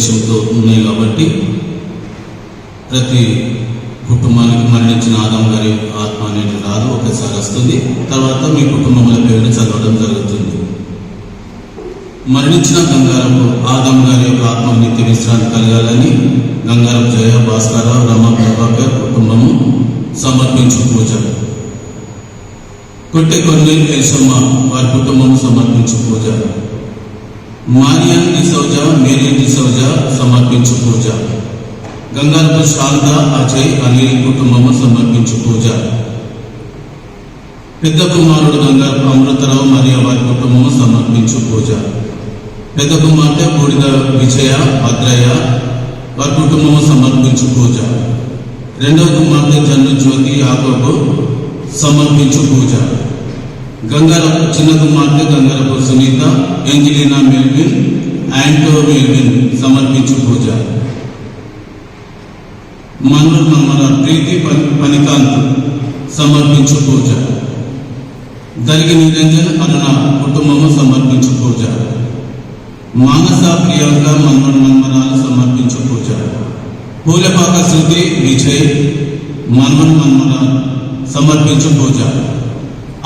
ఉద్దేశంతో ఉన్నాయి కాబట్టి ప్రతి కుటుంబానికి మరణించిన ఆదాం గారి ఆత్మ అనేది రాదు ఒకసారి వస్తుంది. తర్వాత మీ కుటుంబముల పేరుని చదవడం జరుగుతుంది. మరణించిన గంగారపు ఆదాం గారి యొక్క ఆత్మ నిత్య విశ్రాంతి కలగాలని గంగారం జయ భాస్కర రమ ప్రభాకర్ కుటుంబము సమర్పించు పూజ. కొట్టే కొన్ని వారి కుటుంబం సమర్పించు పూజ. మారి గంగారపు శాంత అజయ్ అనిల్ కుటుంబము సమర్పించు పూజ. పెద్ద కుమారుడు గంగారపు అమృతరావు మరియు వారి కుటుంబము సమర్పించు పూజ. పెద్ద కుమార్తె బూడిద విజయ భద్రయ్య వారి కుటుంబము సమర్పించు పూజ. రెండవ కుమార్తె జన్ను జ్యోతి యాకోబు సమర్పించు పూజ. గంగారపు చిన్న కుమార్తె Gangarapu Sunitha Angelina Melvin Anto Melvin సమర్పించు పూజ. మన్ను మన ప్రీతి పని- సమర్పించు పూజ దరిగి నిరంజన్ అన్న కుటుంబము సమర్పించు పూజ మానస ప్రియాంక మన్మన్ మన్మనాలు సమర్పించు పూజ పూలపాక శృతి విజయ్ మన్మన్ మన్మన సమర్పించు పూజ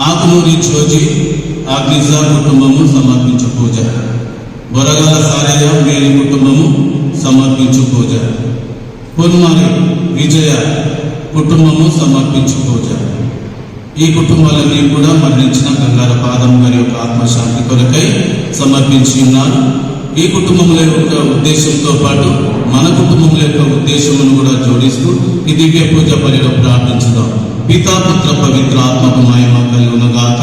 ఆకుమూరి చోజి ఆగ్నిజా కుటుంబము సమర్పించు పూజ బొరగాల సారయ్య మేరీ కుటుంబము సమర్పించు పూజ పొన్మారి విజయ కుటుంబము సమర్పించు ఈ కుటుంబాలన్నీ కూడా మరణించిన గంగార పాదం గారి యొక్క ఆత్మశాంతి కొరకై సమర్పించి ఉన్నారు. ఈ కుటుంబముల యొక్క ఉద్దేశంతో పాటు మన కుటుంబముల యొక్క ఉద్దేశమును కూడా జోడిస్తూ ఈ దివ్య పూజ బలిలో ప్రార్థించుదాం. పితాపుత్ర పవిత్ర ఆత్మకు మహిమ కలిగినగాక.